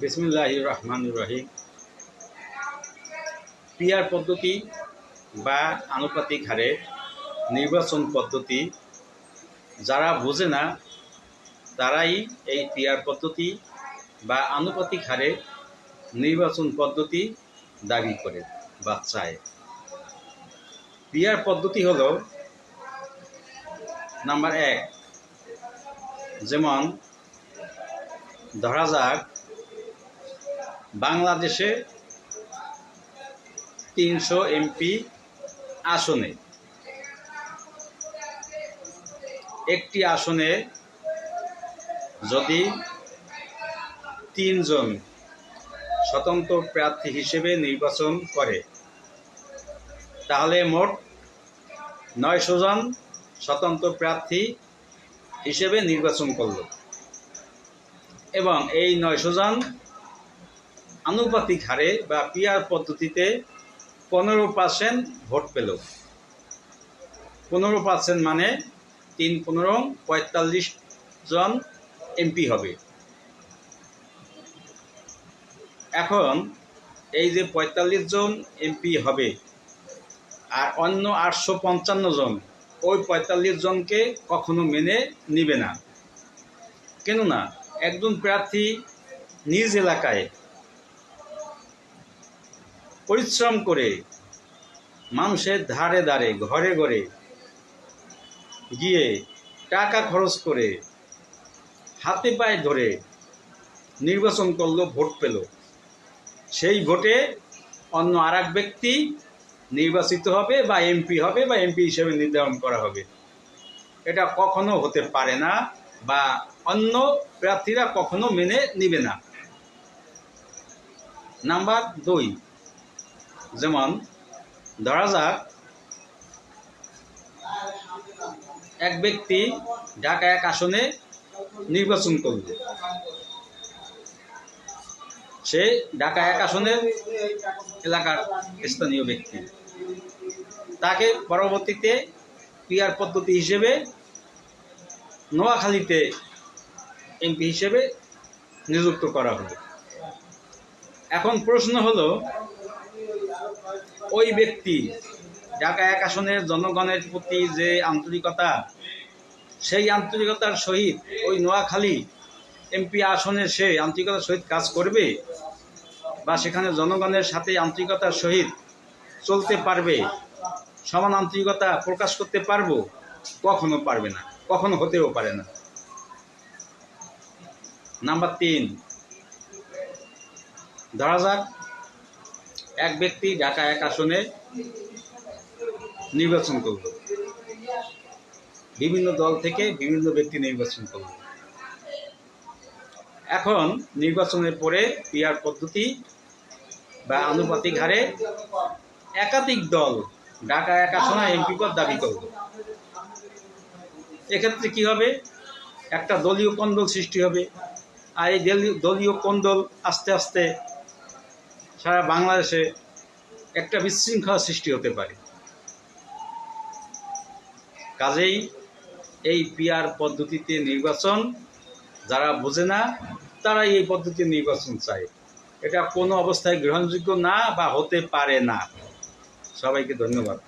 বিসমুল্লাহ রহমান রহিম পিয়ার পদ্ধতি বা আনুপাতিক হারে নির্বাচন পদ্ধতি, যারা বোঝে না, তারাই এই পিয়ার পদ্ধতি বা আনুপাতিক হারে নির্বাচন পদ্ধতি দাবি করে বা চায়। পিয়ার পদ্ধতি হল, নাম্বার এক, যেমন ধরা যাক বাংলাদেশে তিনশো এমপি আসনে। একটি আসনে যদি তিনজন স্বতন্ত্র প্রার্থী হিসেবে নির্বাচন করে, তাহলে মোট নয়শো জন স্বতন্ত্র প্রার্থী হিসেবে নির্বাচন করল। এবং এই নয়শো জন আনুপাতিক হারে বা পিয়ার পদ্ধতিতে পনেরো পার্সেন্ট ভোট পেল। পনেরো পার্সেন্ট মানে তিন পনেরো, পঁয়তাল্লিশ জন এমপি হবে। এখন এই যে পঁয়তাল্লিশ জন এমপি হবে আর অন্য আটশো পঞ্চান্ন জন, ওই পঁয়তাল্লিশ জনকে কখনো মেনে নিবে না। কেননা একজন প্রার্থী নিজ এলাকায় পরিশ্রম করে মানুষের ধারে ধারে, ঘরে ঘরে গিয়ে টাকা খরচ করে হাতে পায়ে ধরে নির্বাচন করল, ভোট পেল। সেই ভোটে অন্য আর ব্যক্তি নির্বাচিত হবে বা এমপি হবে বা এমপি হিসেবে নির্ধারণ করা হবে। এটা কখনো হতে পারে না বা অন্য প্রার্থীরা কখনো মেনে নিবে না। নাম্বার দুই যেমন, ধরা যাক, এক ব্যক্তি ঢাকা এক আসনে নির্বাচন করল সে ঢাকা এক আসনের এলাকার স্থানীয় ব্যক্তি। তাকে পরবর্তীতে পিয়ার পদ্ধতি হিসেবে নোয়াখালীতে এমপি হিসেবে নিযুক্ত করা হলো এখন প্রশ্ন হলো ওই ব্যক্তি, ঢাকা এক আসনের জনগণের প্রতি যে আন্তরিকতা, সেই আন্তরিকতার সহিত ওই নোয়াখালী এমপি আসনে সে আন্তরিকতার সহিত কাজ করবে বা সেখানে জনগণের সাথে আন্তরিকতার সহিত চলতে পারবে, সমান আন্তরিকতা প্রকাশ করতে পারব? কখনো পারবে না, কখনো হতেও পারে না। নাম্বার তিন, ধরা যাক এক ব্যক্তি ঢাকা এক আসনে নির্বাচন করল। বিভিন্ন দল থেকে বিভিন্ন ব্যক্তি নির্বাচন করল। এখন নির্বাচনের পরে পিয়ার পদ্ধতি বা আনুপাতিক হারে একাধিক দল ঢাকা এক আসনে এমপি পদ দাবি করল। এক্ষেত্রে কি হবে? একটা দলীয় কন্দল সৃষ্টি হবে। আর এই দলীয়- কন্দল আস্তে আস্তে সারা বাংলাদেশে একটা বিশৃঙ্খলা সৃষ্টি হতে পারে। কাজেই এই পিআর পদ্ধতিতে নির্বাচন যারা বোঝে না, তারাই এই পদ্ধতিতে নির্বাচন চায়। এটা কোনো অবস্থায় গ্রহণযোগ্য না বা হতে পারে না। সবাইকে ধন্যবাদ।